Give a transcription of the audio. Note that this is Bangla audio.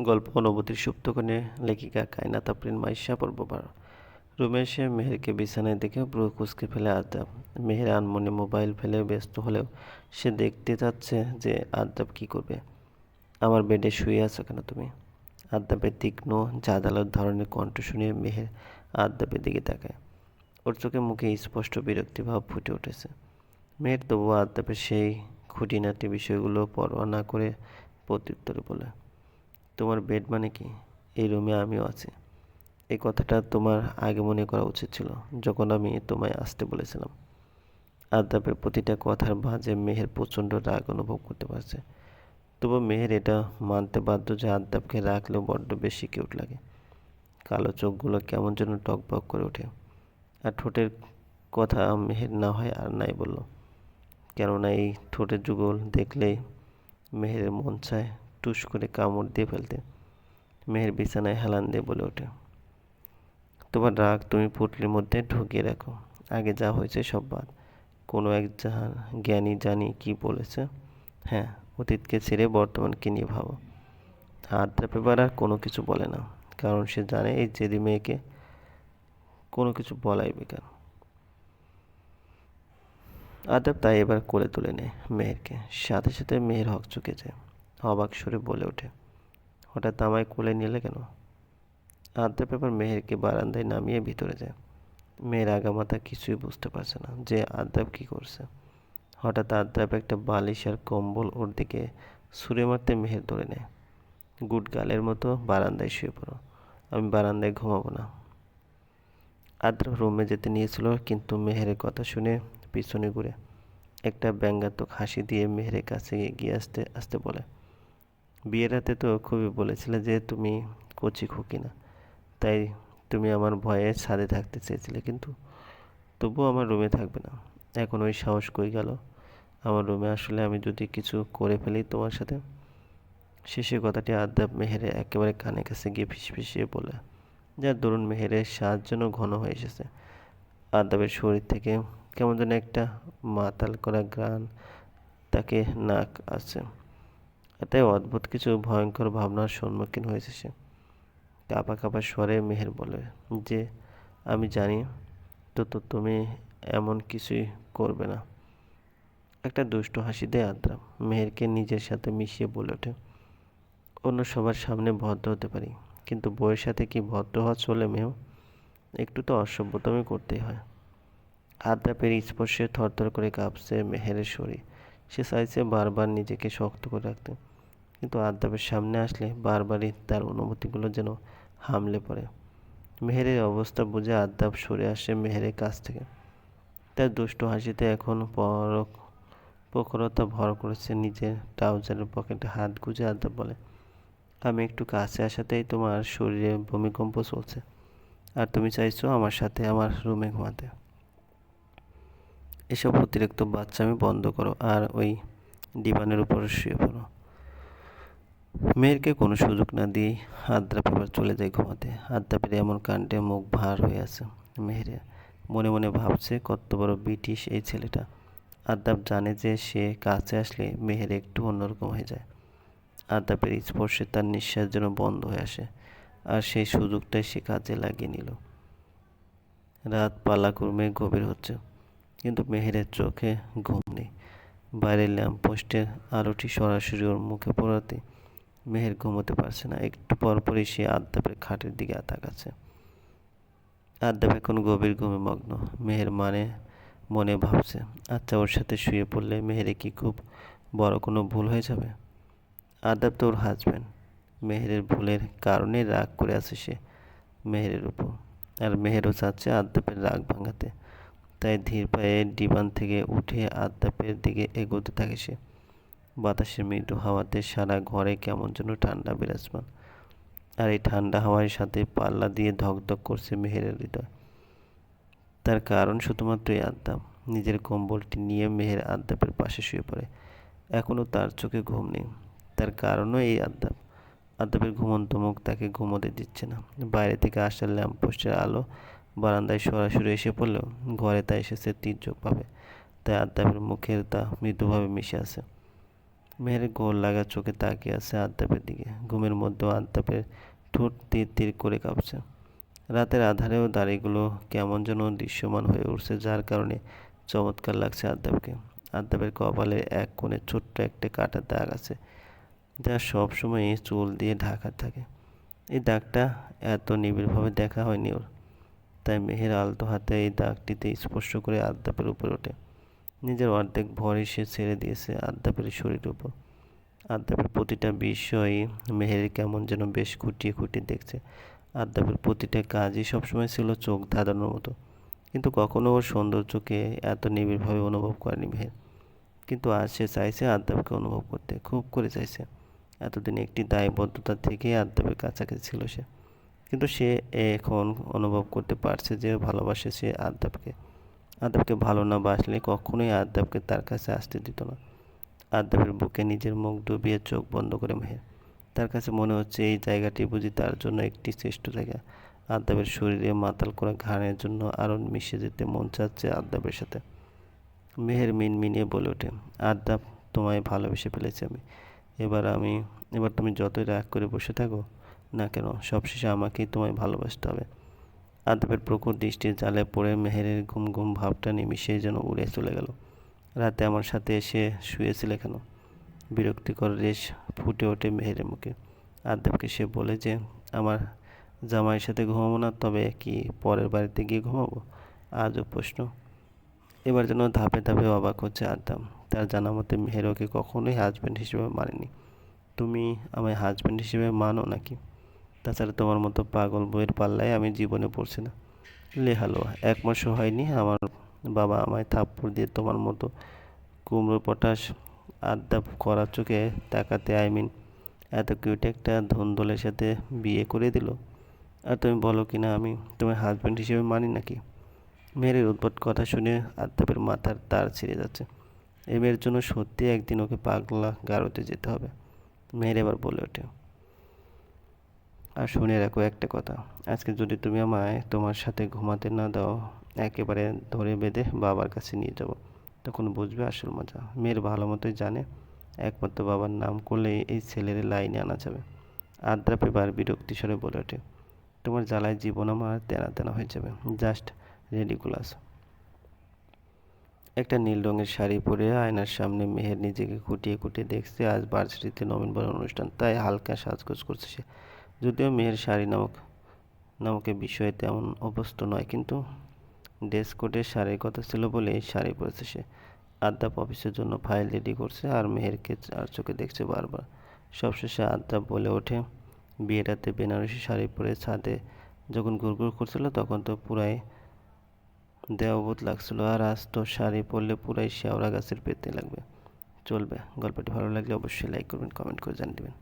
গল্প অনুভূতির সুপ্তকণে লেখিকা কায়না তাপরিন মাইশা পর্ববার। রুমে এসে মেহেরকে বিছানায় দেখে ব্রু কুচকে ফেলে আদাব মেহের আনমনে মোবাইল ফেলে ব্যস্ত হলেও সে দেখতে চাচ্ছে যে আদাব কি করবে। আমার বেডে শুয়ে আছো কেন তুমি? আদাবের তীক্ষ্ণ জাদালোর ধরনের কণ্ঠ শুনে মেহের আদাবের দিকে তাকায়। ওর চোখে মুখে স্পষ্ট বিরক্তিভাব ফুটে উঠেছে। মেয়ের তবুও আদাবের সেই খুঁটিনাটি বিষয়গুলো পরোয়া না করে প্রত্যুত্তরে বলে তোমার বেড মানে কি? এই রুমে আমিও আছি। এই কথাটা তোমার আগে মনে করা উচিত ছিল, যখন আমি তোমায় আসতে বলেছিলাম। আদাবের প্রতিটা কথার ভাঁজে মেহের প্রচণ্ড রাগ অনুভব করতে পারছে। তবু মেহের এটা মানতে বাধ্য যে আদাবকে রাখলেও বড্ড বেশি কিউট লাগে। কালো চোখগুলো কেমন যেন টকবক করে ওঠে। আর ঠোঁটের কথা মেহের না হয় আর নাই বলল। কেননা এই ঠোঁটের যুগল দেখলেই মেহেরের মন চায় টুস করে কামড় দিয়ে ফেলতে। মেয়ের বিছানায় হেলান দিয়ে বলে ওঠে, তোমার রাগ তুমি পুটলির মধ্যে ঢুকিয়ে রাখো। আগে যা হয়েছে সব বাদ। কোনো এক জ্ঞানী জানি কি বলেছে। হ্যাঁ অতীতকে ছেড়ে বর্তমানকে নিয়ে ভাবো। হাত পেপার আর কোনো কিছু বলে না, কারণ সে জানে এই জেদি মেয়েকে কোনো কিছু বলাই বেকার। আদাব তাই এবার কোলে তুলে নেয় মেহেরকে। সাথে সাথে মেহের হক চুকে যায়। অবাক সুরে বলে ওঠে। হঠাৎ আমায় কোলে নিলে কেন? আদ্রা পেপার মেহেরকে বারান্দায় নামিয়ে ভিতরে যায়। মেয়ের আগামাতা কিছুই বুঝতে পারছে না যে আদ্রাব কী করছে। হঠাৎ আদ্রাব একটা বালিশ আর কম্বল ওর দিকে ছুঁড়ে মারতে মেহের ধরে নেয়। গুড গালের মতো বারান্দায় শুয়ে পড়ো। আমি বারান্দায় ঘুমাবো না। আদ্রাব রুমে যেতে নিয়েছিল কিন্তু মেহেরের কথা শুনে পিছনে ঘুরে একটা ব্যঙ্গাত্মক হাসি দিয়ে মেহেরের কাছে এগিয়ে আসতে আসতে বলে বিয়ের রাতে তো খুবই বলেছিলে যে তুমি কচি খুকি না। তাই তুমি আমার ভয়ে ছাদে থাকতে চেয়েছিলে কিন্তু তবুও আমার রুমে থাকবে না। এখন ওই সাহস কই গেল? আমার রুমে আসলে আমি যদি কিছু করে ফেলি তোমার সাথে? শেষের কথাটি আদাব মেহেরে একেবারে কানে কাছে গিয়ে ফিসফিসিয়ে বলে যার দরুন মেহেরের শ্বাস যেন ঘন হয়ে এসেছে। আদাবের শরীর থেকে কেমন যেন একটা মাতাল করা গ্রান তাকে নাক আসছে তাই অদ্ভুত কিছু ভয়ঙ্কর ভাবনার সম্মুখীন হয়েছে সে। কাঁপা কাঁপা স্বরে মেহের বলে, যে, আমি জানি তো তো তুমি এমন কিছুই করবে না। একটা দুষ্ট হাসি দেয় আদ্রা মেহেরকে নিজের সাথে মিশিয়ে বলে ওঠে, অন্য সবার সামনে ভদ্র হতে পারি, কিন্তু বইয়ের সাথে কি ভদ্র হওয়া চলে মেয়েও একটু তো অসভ্যতমই করতেই হয়। আদ্রাপের স্পর্শে থরথর করে কাঁপছে মেহেরের শরীর। সে চাইছে বারবার নিজেকে শক্ত করে রাখতে। কিন্তু আদাবের সামনে আসলে বারবারই তার অনুভূতিগুলো যেন হামলে পড়ে। মেহেরের অবস্থা বুঝে আদাব সরে আসে মেহেরের কাছ থেকে। তার দুষ্ট হাসিতে এখন পরক প্রখরতা ভর করেছে নিজের ট্রাউজারের পকেটে হাত গুজে আদাব বলে, আমি একটু কাছে আসাতেই তোমার শরীরে ভূমিকম্প চলছে, আর তুমি চাইছো আমার সাথে আমার রুমে ঘুমাতে। এসব অতিরিক্ত বাচ্চা আমি বন্ধ করো, আর ওই ডিবানের উপর শুয়ে পড়ো। মেয়েরকে কোনো সুযোগ না দিয়েই আদ্রাপ এবার চলে যায় ঘুমাতে। আদ্রাপের এমন কাণ্ডে মুখ ভার হয়ে আছে মেহেরে মনে মনে ভাবছে, কত বড় ব্রিটিশ এই ছেলেটা। আদাব জানে যে সে কাছে আসলে মেহের একটু অন্যরকম হয়ে যায়। আদাবের স্পর্শে তার নিঃশ্বাস যেন বন্ধ হয়ে আসে আর সেই সুযোগটাই সে কাজে লাগিয়ে নিল। রাত পালাক্রমে গভীর হচ্ছে, কিন্তু মেহেরের চোখে ঘুম নেই। বাইরের ল্যাম্পপোস্টের আলোটি সরাসরি ওর মুখে পড়াতে মেহের ঘুমোতে পারছে না। একটু পরপরই সে আদ্যাপের খাটের দিকে তাকাচ্ছে আদ্যাপ এখন গভীর ঘুমে মগ্ন। মেহের মানে মনে ভাবছে আচ্ছা ওর সাথে শুয়ে পড়লে মেহেরে কি খুব বড় কোনো ভুল হয়ে যাবে? আদাব তো ওর হাজব্যান্ড মেহেরের ভুলের কারণে রাগ করে আছে সে মেহেরের উপর। আর মেহেরও চাচ্ছে আদ্যাপের রাগ ভাঙাতে। তাই ধীর পায়ে ডিবান থেকে উঠে আদ্যাপের দিকে এগোতে থাকে সে। বাতাসের মৃদু হাওয়াতে সারা ঘরে কেমন যেন ঠান্ডা বিরাজমান। আর এই ঠান্ডা হাওয়ার সাথে পাল্লা দিয়ে ধকধক করছে মেহেরের হৃদয়। তার কারণ শুধুমাত্র এই আদ্যাপ নিজের কম্বলটি নিয়ে মেহের আদ্যাপের পাশে শুয়ে পড়ে। এখনও তার চোখে ঘুম নেই। তার কারণও এই আদ্যাপ আদ্যাপের ঘুমন্ত মুখ তাকে ঘুমোতে দিচ্ছে না। বাইরে থেকে আসা ল্যাম্পপোস্টের আলো বারান্দায় সরাসরি এসে পড়লেও ঘরে তা এসেছে তীর্যক পাবে। তাই আদ্যাপের মুখের তা মৃদুভাবে মিশে আছে। মেহের গোল লাগা চোখে তাকিয়ে আছে আদ্যাপের দিকে। ঘুমের মধ্যেও আদ্যাপের ঠোঁট তীর তীর করে কাঁপছে। রাতের আধারেও দাড়িগুলো কেমন যেন দৃশ্যমান হয়ে উঠছে, যার কারণে চমৎকার লাগছে আদ্যাপকে। আদ্যাপের কপালে এক কোণে ছোট্ট একটা কাটার দাগ আছে, যা সবসময় চুল দিয়ে ঢাকা থাকে। এই দাগটা এত নিবিড়ভাবে দেখা হয়নি ওর, তাই মেহের আলতো হাতে এই দাগটিতে স্পর্শ করে আদ্যাপের উপরে ওঠে। নিজের অর্ধেক ভরই সে ছেড়ে দিয়েছে আদ্যাপের শরীরের উপর। আদ্যাপের প্রতিটা বিষয়ই মেহের কেমন যেন বেশ খুঁটিয়ে খুঁটিয়ে দেখছে। আদ্যাপের প্রতিটা কাজই সবসময় ছিল চোখ ধাঁধানোর মতো। কিন্তু কখনো ওর সৌন্দর্যকে এত নিবিড়ভাবে অনুভব করেনি মেহের। কিন্তু আজ সে চাইছে আদ্যাপকে অনুভব করতে, খুব করে চাইছে। এতদিন একটি দায়বদ্ধতা থেকে আদ্যাপের কাছাকাছি ছিল সে। কিন্তু সে এখন অনুভব করতে পারছে যে ভালোবাসে সে আদ্যাপকে। আদ্যাপকে ভালো না বাসলে কখনোই আদ্যাপকে তার কাছে আসতে দিত না। আদ্যাপের বুকে নিজের মুখ ডুবিয়ে চোখ বন্ধ করে মেহের তার কাছে মনে হচ্ছে এই জায়গাটি বুঝি তার জন্য একটি শ্রেষ্ঠ জায়গা। আদ্যাপের শরীরে মাতাল করা ঘাড়ের জন্য আরও মিশে যেতে মন চাচ্ছে আদ্যাপের সাথে। মেহের মিন মিনিয়ে বলে ওঠে আদ্যাপ তোমায় ভালোবেসে ফেলেছি আমি। এবার আমি, এবার তুমি যতই রাগ করে বসে থাকো না কেন, সবশেষে আমাকেই তোমায় ভালোবাসতে হবে। আদবের প্রখর দৃষ্টির জালে পড়ে মেহেরের ঘুম ঘুম ভাবটা নিমিশেই যেন উড়ে চলে গেল। রাতে আমার সাথে এসে শুয়েছিলে কেন? বিরক্তিকর রেশ ফুটে ওঠে মেহেরের মুখে। আদবকে সে বলে যে, আমার জামাইয়ের সাথে ঘুমাবো না, তবে কি পরের বাড়িতে গিয়ে ঘুমাবো? আজও প্রশ্ন। এবার যেন ধাপে ধাপে অবাক হচ্ছে আদাম। তার জানা মতে মেহের ওকে কখনোই হাজব্যান্ড হিসেবে মানেনি। তুমি আমায় হাজব্যান্ড হিসেবে মানো নাকি? তাছাড়া তোমার মতো পাগল বইয়ের পাল্লায় আমি জীবনে পড়ছি না। লেহালো, এক মাসও হয়নি আমার বাবা আমায় থাপ্পড় দিয়ে তোমার মতো কুমড়ো পটাশ আড্ডা করার চোখে তাকাতে আই মিন এত কিউট একটা ধন্দলের সাথে বিয়ে করে দিল। আর তুমি বলো কি না, আমি তোমার হাজব্যান্ড হিসেবে মানি নাকি? মেয়ের উদ্ভট কথা শুনে আদ্যাপের মাথার তার ছিঁড়ে যাচ্ছে। এ মেয়ের জন্য সত্যি একদিন ওকে পাগলা গারোতে যেতে হবে, মেয়ের এবার বলে ওঠে। আর শুনে রাখো একটা কথা। আজকে যদি তুমি আমায় তোমার সাথে ঘুমাতে না দাও, একেবারে ধরে বেঁধে বাবার কাছে নিয়ে যাব, তখন বুঝবে আসল মজা। মেয়ের ভালো মতোই জানে, একমাত্র বাবার নাম করলে এই ছেলের লাইনে আনা যাবে। আদ্রাপ এবার বিরক্তি স্বরে বলে ওঠে, তোমার জ্বালায় জীবন আমার তেনা তেনা হয়ে যাবে। জাস্ট রেডিকুলাস একটা নীল রঙের শাড়ি পরে আয়নার সামনে মেহের নিজেকে খুঁটিয়ে খুঁটিয়ে দেখছে, আজ ভার্সিটিতে নবীনবরণ অনুষ্ঠান, তাই হালকা সাজগোজ করছে সে। যদিও মেয়ের শাড়ি নামক নামকের বিষয়ে তেমন অভ্যস্ত নয়, কিন্তু ড্রেস কোডের শাড়ির কথা ছিল বলে শাড়ি পরেছে সে। আদ্যাপ অফিসের জন্য ফাইল রেডি করছে আর মেহেরকে আর চোখে দেখছে বারবার। সবশেষে আদ্যাপ বলে ওঠে বিয়েটাতে বেনারসি শাড়ি পরে ছাদে যখন ঘুরঘুর করছিল তখন তো পুরাই দেওবোধ লাগছিল আর আজ তো শাড়ি পরলে পুরাই শেওড়া গাছের পেতে লাগবে। চলবে। গল্পটি ভালো লাগলে অবশ্যই লাইক করবেন কমেন্ট করে জানিয়ে দেবেন।